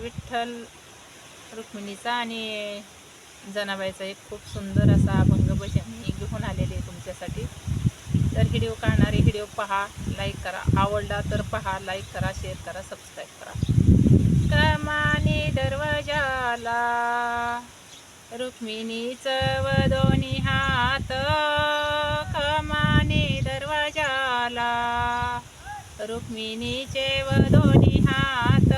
विठ्ठल रुक्मिणीचा आणि जनाबाईचा एक खूप सुंदर असा अभंग भजन मी घेऊन आलेले आहे तुमच्यासाठी. तर व्हिडिओ काढणारे व्हिडिओ पहा लाईक करा. आवडला तर पहा लाईक करा शेअर करा सबस्क्राईब करा. क्रमाने दरवाजाला रुक्मिणीचं व दोन्ही हात. कमाने दरवाजाला रुक्मिणीचे व दोन्ही हात.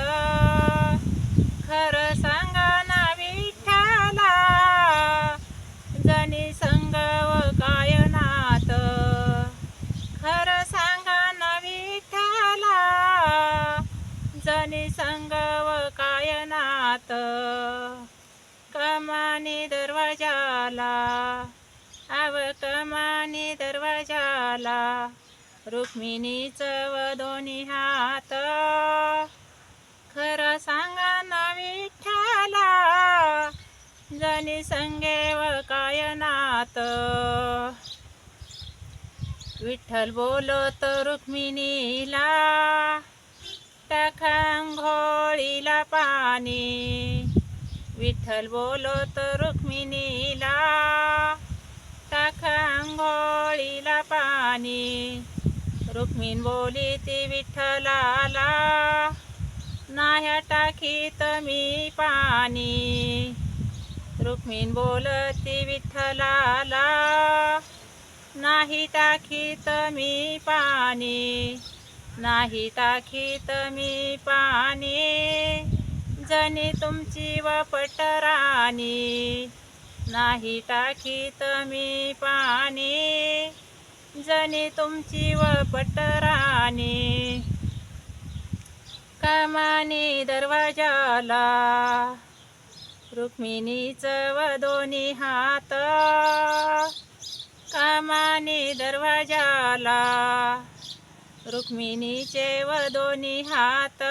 कमानी दरवाजाला आव कमानी दरवाजाला रुक्मिणीचं व दोन्ही हात. खरं सांगा ना विठ्ठला जनी संगे व काय नात विठ्ठल बोलत रुक्मिणीला टाखांघोळीला पाणी. विठ्ठल बोलत रुक्मिणीला टाखांघोळीला पाणी. रुक्मिण बोली ती विठ्ठलाला नाह्या टाकीत मी पाणी. रुक्मिण बोलती विठ्ठलाला नाही टाकीत मी पाणी. नाही टाकीत मी पाणी जनी तुमची व पटराणी नाही टाकीत मी पाणी जनी तुमची व पटराणी कमानी दरवाजाला रुक्मिणीच व दोन्ही हात. कमानी दरवाजाला रुक्मिणीचे व दोन्ही हात.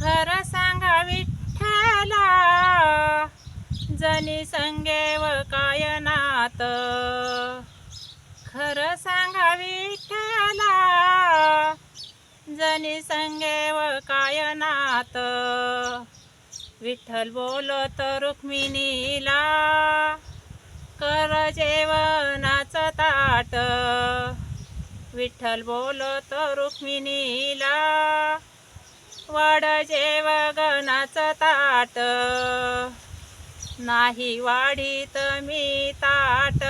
खरं सांगा विठ्ठला जनी संगे व काय नात? खरं सांगा विठ्ठला जनी संगे व काय नात? विठ्ठल बोलत रुक्मिणीला कर जेवनाच ताट. विठ्ठल बोलतो रुक्मिणीला वाड जेवगणाचं ताट नाही वाढीत मी ताट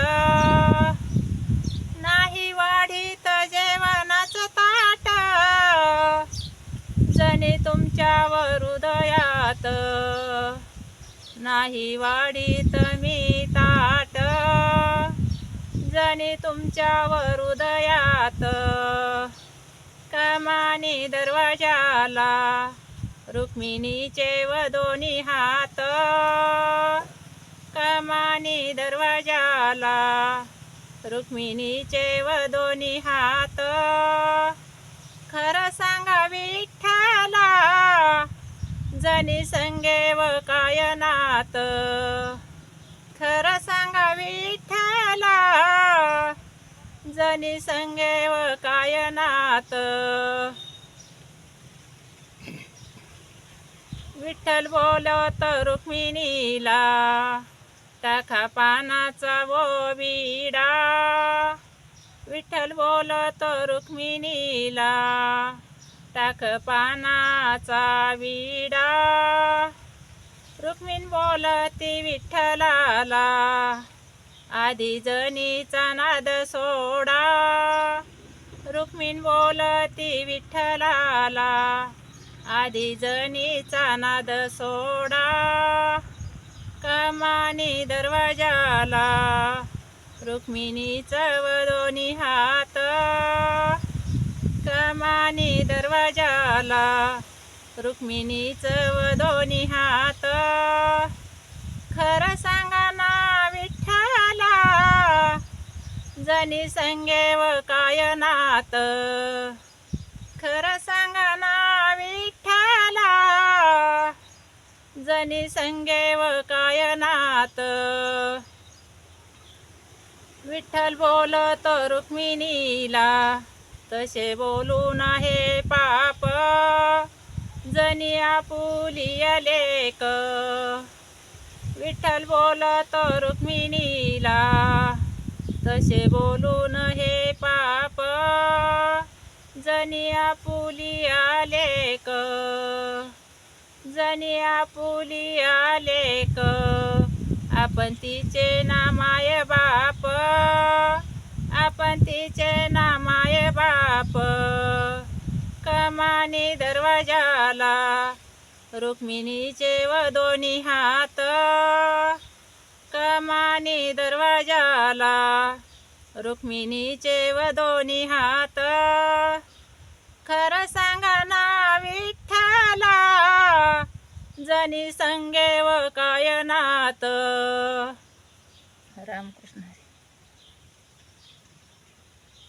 नाही वाढीत जेवणाचं ताट जणी तुमच्यावर हृदयात नाही वाढीत मी ताट. आणि तुमच्यावर हृदयात कमानी दरवाजाला रुक्मिणीचे व दोन्ही हात. कमानी दरवाजाला रुक्मिणीचे व दोन्ही हात. खरं सांगा विठ्ठला जनी संगे व काय नात खरं सांगा विठ्ठला जनी संगे व काय नात विठ्ठल बोलत रुक्मिणीला टाका पानाचा वो विडा. विठ्ठल बोलत रुक्मिणीला टाक पानाचा विडा. रुक्मिण बोलती विठ्ठलाला आधी जनीचा नाद सोडा. रुक्मिण बोलती विठ्ठलाला आधी जनीचा नाद सोडा. कमानी दरवाजाला रुक्मिणीचं व दोन्ही हात. कमानी दरवाजाला रुक्मिणीचं व दोन्ही हात. खरं सांगा ना विठ्ठला जनी संगे व काय नात? खरं सांगा ना विठ्ठला जनी संगे व काय नात? विठ्ठल बोलत रुक्मिणीला तसे बोलू नाही पाप. जनी आपुलिया लेक. विठ्ठल बोलत रुक्मिणीला तसे बोलून हे पाप. जनिया पुलिया लेक जनिया पुलिया लेक. आपण तिचे नामा माने दरवाजाला. रुक्मिणीचे व दोन्ही हात. कमानी दरवाजाला? रुक्मिणीचे व दोन्ही हात. खरं सांगा ना विठ्ठला जनी संगे व कायनात. राम